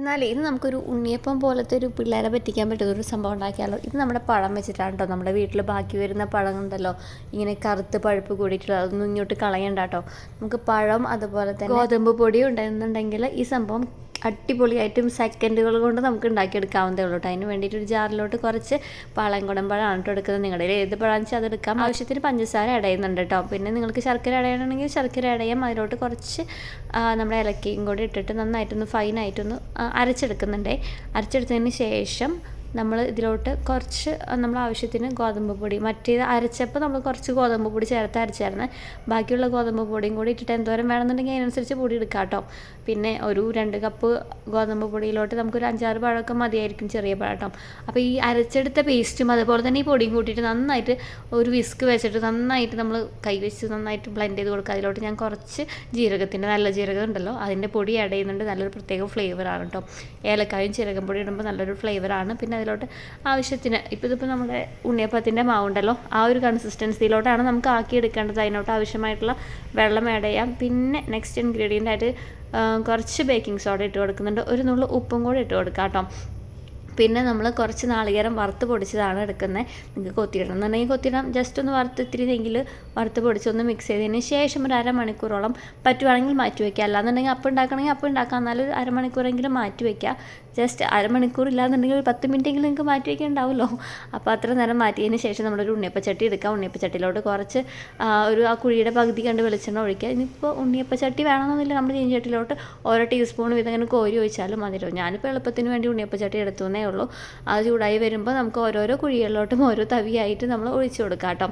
എന്നാൽ ഇത് നമുക്കൊരു ഉണ്ണിയപ്പം പോലത്തെ ഒരു പിള്ളേരെ പറ്റിക്കാൻ പറ്റുന്ന ഒരു സംഭവം ഉണ്ടാക്കിയാലോ? ഇത് നമ്മുടെ പഴം വെച്ചിട്ടാണ് കേട്ടോ നമ്മുടെ വീട്ടിൽ ബാക്കി വരുന്ന പഴം ഉണ്ടല്ലോ ഇങ്ങനെ കറുത്ത് പഴുപ്പ് കൂടിയിട്ടുള്ള അതൊന്നും ഇങ്ങോട്ട് കളയണ്ട കേട്ടോ. നമുക്ക് പഴം അതുപോലെ തന്നെ ഗോതമ്പ് പൊടി ഉണ്ടെന്നുണ്ടെങ്കിൽ ഈ സംഭവം അടിപൊളിയായിട്ടും സെക്കൻഡുകൾ കൊണ്ട് നമുക്ക് ഉണ്ടാക്കിയെടുക്കാവുന്നതേ ഉള്ളൂ അതിന് വേണ്ടിയിട്ട് ഒരു ജാറിലോട്ട് കുറച്ച് പാളയംകുടം പഴമാണ് കേട്ടോ എടുക്കുന്നത്. നിങ്ങളുടെ ഏത് പഴം വെച്ചാൽ അതെടുക്കാം. ആവശ്യത്തിന് പഞ്ചസാര അടയുന്നുണ്ട് കേട്ടോ പിന്നെ നിങ്ങൾക്ക് ശർക്കര അടയണമെങ്കിൽ ശർക്കര അടയാം അതിലോട്ട് കുറച്ച് നമ്മുടെ ഇലക്കയും കൂടി ഇട്ടിട്ട് നന്നായിട്ടൊന്ന് ഫൈനായിട്ടൊന്ന് അരച്ചെടുക്കുന്നുണ്ടേ. അരച്ചെടുത്തതിന് ശേഷം നമ്മൾ ഇതിലോട്ട് കുറച്ച് നമ്മൾ ആവശ്യത്തിന് ഗോതമ്പ് പൊടി മറ്റേത് അരച്ചപ്പോൾ നമ്മൾ കുറച്ച് ഗോതമ്പ് പൊടി ചേർത്ത് അരച്ചായിരുന്നു. ബാക്കിയുള്ള ഗോതമ്പ് പൊടിയും കൂടി ഇട്ടിട്ട് എന്തോരം വേണമെന്നുണ്ടെങ്കിൽ അതിനനുസരിച്ച് പൊടി എടുക്കാം കേട്ടോ. പിന്നെ ഒരു രണ്ട് കപ്പ് ഗോതമ്പ് പൊടിയിലോട്ട് നമുക്കൊരു അഞ്ചാറ് പഴമൊക്കെ മതിയായിരിക്കും ചെറിയ പഴം അപ്പോൾ ഈ അരച്ചെടുത്ത പേസ്റ്റും അതുപോലെ തന്നെ ഈ പൊടിയും കൂട്ടിയിട്ട് നന്നായിട്ട് ഒരു വിസ്ക് വെച്ചിട്ട് നന്നായിട്ട് നമ്മൾ കൈ വെച്ച് നന്നായിട്ട് ബ്ലെൻഡ് ചെയ്ത് കൊടുക്കുക. അതിലോട്ട് ഞാൻ കുറച്ച് ജീരകത്തിന്റെ നല്ല ജീരകം ഉണ്ടല്ലോ അതിന്റെ പൊടി ആഡ് ചെയ്യുന്നുണ്ട്. നല്ലൊരു പ്രത്യേക ഫ്ലേവറാണ് കേട്ടോ. ഏലക്കായും ജീരകം പൊടി ഇടുമ്പോൾ നല്ലൊരു ഫ്ലേവറാണ് പിന്നെ അതിലോട്ട് ആവശ്യത്തിന്. ഇപ്പോൾ ഇതിപ്പോൾ നമ്മുടെ ഉണ്ണിയപ്പത്തിന്റെ മാവുണ്ടല്ലോ. ആ ഒരു കൺസിസ്റ്റൻസിയിലോട്ടാണ് നമുക്ക് ആക്കിയെടുക്കേണ്ടത്. അതിനോട്ട് ആവശ്യമായിട്ടുള്ള വെള്ളം ആഡ് ചെയ്യാം. പിന്നെ നെക്സ്റ്റ് ഇൻഗ്രീഡിയന്റ് ആയിട്ട് കുറച്ച് ബേക്കിംഗ് സോഡ ഇട്ട് കൊടുക്കുന്നുണ്ട്. ഒരു നുള്ളു ഉപ്പും കൂടി ഇട്ട് കൊടുക്കാം കേട്ടോ. പിന്നെ നമ്മൾ കുറച്ച് നാളികേരം വറുത്ത് പൊടിച്ചതാണ് എടുക്കുന്നത് നിങ്ങൾക്ക് കൊത്തിയിടണം. എന്നുണ്ടെങ്കിൽ കൊത്തിയിടാം. ജസ്റ്റ് ഒന്ന് വറുത്ത് ഇത്തിരി നെയ്യിൽ വറുത്ത് പൊടിച്ചൊന്ന് മിക്സ് ചെയ്തതിന് ശേഷം ഒരു അരമണിക്കൂറോളം പറ്റുവാണെങ്കിൽ മാറ്റി വയ്ക്കുക അല്ലാന്നുണ്ടെങ്കിൽ അപ്പം ഉണ്ടാക്കണമെങ്കിൽ അപ്പം ഉണ്ടാക്കാം. എന്നാലും ഒരു അരമണിക്കൂറെങ്കിലും മാറ്റി വയ്ക്കുക ജസ്റ്റ് അരമണിക്കൂർ ഇല്ലാന്നുണ്ടെങ്കിൽ ഒരു പത്ത് മിനിറ്റെങ്കിലും നിങ്ങൾക്ക് മാറ്റി വയ്ക്കാൻ ഉണ്ടാവുമല്ലോ അപ്പോൾ അത്ര നേരം മാറ്റിയതിന് ശേഷം നമ്മളൊരു ഉണ്ണിയപ്പച്ചട്ടി എടുക്കാം. ഉണ്ണിയപ്പച്ചട്ടിയിലോട്ട് കുറച്ച് ഒരു ആ കുഴിയുടെ പകുതി കണ്ട് വെളിച്ചെണ്ണ ഒഴിക്കുക. ഇനിയിപ്പോൾ ഉണ്ണിയപ്പച്ചട്ടി വേണമെന്നില്ല നമ്മൾ ചീഞ്ചട്ടിയിലോട്ട് ഓരോ ടീസ്പൂൺ വീതം ഇങ്ങനെ കോരി ഒഴിച്ചാലും മതിയല്ലോ. ഞാനിപ്പോൾ എളുപ്പത്തിന് വേണ്ടി ഉണ്ണിയപ്പച്ചട്ടി എടുത്തു എന്നേ ഉള്ളൂ. അത് ചൂടായി വരുമ്പോൾ നമുക്ക് ഓരോരോ കുഴികളിലോട്ടും ഓരോ തവിയായിട്ട് നമ്മൾ ഒഴിച്ചു കൊടുക്കാം കേട്ടോ.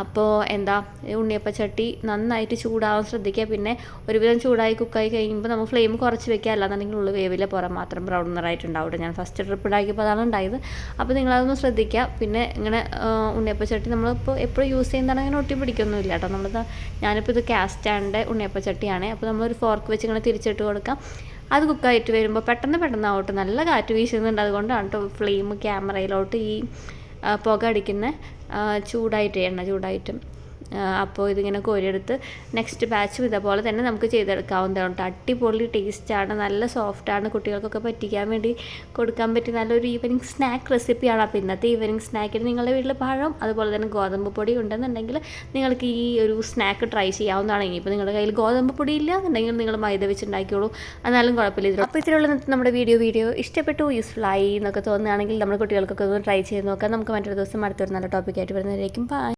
അപ്പോൾ എന്താ ഉണ്ണിയപ്പച്ചട്ടി നന്നായിട്ട് ചൂടാവാൻ ശ്രദ്ധിക്കുക. പിന്നെ ഒരുവിധം ചൂടായി കുക്കായി കഴിയുമ്പോൾ നമ്മൾ ഫ്ലെയിം കുറച്ച് വെക്കുക. അല്ലാന്നുണ്ടെങ്കിൽ ഉള്ളു വേവിലെ പുറം മാത്രം ബ്രൗൺ നിറായിട്ടുണ്ടാവും. ഞാൻ ഫസ്റ്റ് ട്രിപ്പ് ഉണ്ടാക്കിയപ്പോൾ അതാണ് ഉണ്ടായത്. അപ്പോൾ നിങ്ങളതൊന്ന് ശ്രദ്ധിക്കുക. പിന്നെ ഇങ്ങനെ ഉണ്ണിയപ്പച്ചട്ടി നമ്മളിപ്പോൾ എപ്പോഴും യൂസ് ചെയ്യുന്നതാണ് അങ്ങനെ ഒട്ടി പിടിക്കൊന്നുമില്ല കേട്ടോ. നമ്മളിത് ഞാനിപ്പോൾ ഇത് കാസ്റ്റാന്റെ ഉണ്ണിയപ്പച്ചട്ടിയാണ്. അപ്പോൾ നമ്മളൊരു ഫോർക്ക് വെച്ച് ഇങ്ങനെ തിരിച്ചിട്ട് കൊടുക്കാം. അത് കുക്കായിട്ട് വരുമ്പോൾ പെട്ടെന്ന് പെട്ടെന്ന് ആവട്ടെ നല്ല കാറ്റ് വീശുന്നുണ്ട്. അതുകൊണ്ടാണ് കേട്ടോ ഫ്ലെയിം ക്യാമറയിലോട്ട് ഈ പുക അടിക്കുന്ന ചൂടായിട്ട് എണ്ണ ചൂടായിട്ടും. അപ്പോൾ ഇതിങ്ങനെ കോരിയെടുത്ത് നെക്സ്റ്റ് ബാച്ചും ഇതേപോലെ തന്നെ നമുക്ക് ചെയ്തെടുക്കാവുന്നതാണ് കേട്ടോ. അടിപൊളി ടേസ്റ്റാണ് നല്ല സോഫ്റ്റാണ് കുട്ടികൾക്കൊക്കെ പറ്റിക്കാൻ വേണ്ടി കൊടുക്കാൻ പറ്റിയ നല്ലൊരു ഈവനിങ് സ്നാക്ക് റെസിപ്പിയാണ്. അപ്പോൾ ഇന്നത്തെ ഈവനിങ് സ്നാക്കിന് നിങ്ങളുടെ വീട്ടിൽ പഴം അതുപോലെ തന്നെ ഗോതമ്പ് പൊടി ഉണ്ടെന്നുണ്ടെങ്കിൽ നിങ്ങൾക്ക് ഈ ഒരു സ്നാക്ക് ട്രൈ ചെയ്യാവുന്നതാണ്. ഇനിയിപ്പോൾ നിങ്ങളുടെ കയ്യിൽ ഗോതമ്പ് പൊടി ഇല്ല എന്നുണ്ടെങ്കിൽ നിങ്ങൾ മൈദ വെച്ച് ഉണ്ടാക്കിയോളൂ എന്നാലും കുഴപ്പമില്ല. ഇതിൽ അപ്പോൾ ഇത്രയുള്ള നമ്മുടെ വീഡിയോ വീഡിയോ ഇഷ്ടപ്പെട്ടു യൂസ്ഫുൾ ആയി എന്നൊക്കെ തോന്നുകയാണെങ്കിൽ നമ്മുടെ കുട്ടികൾക്കൊക്കെ ഒന്ന് ട്രൈ ചെയ്ത് നോക്കാം. നമുക്ക് മറ്റൊരു ദിവസം അടുത്തൊരു നല്ല ടോപ്പിക്കായിട്ട് വരുന്നതായിരിക്കും ബൈ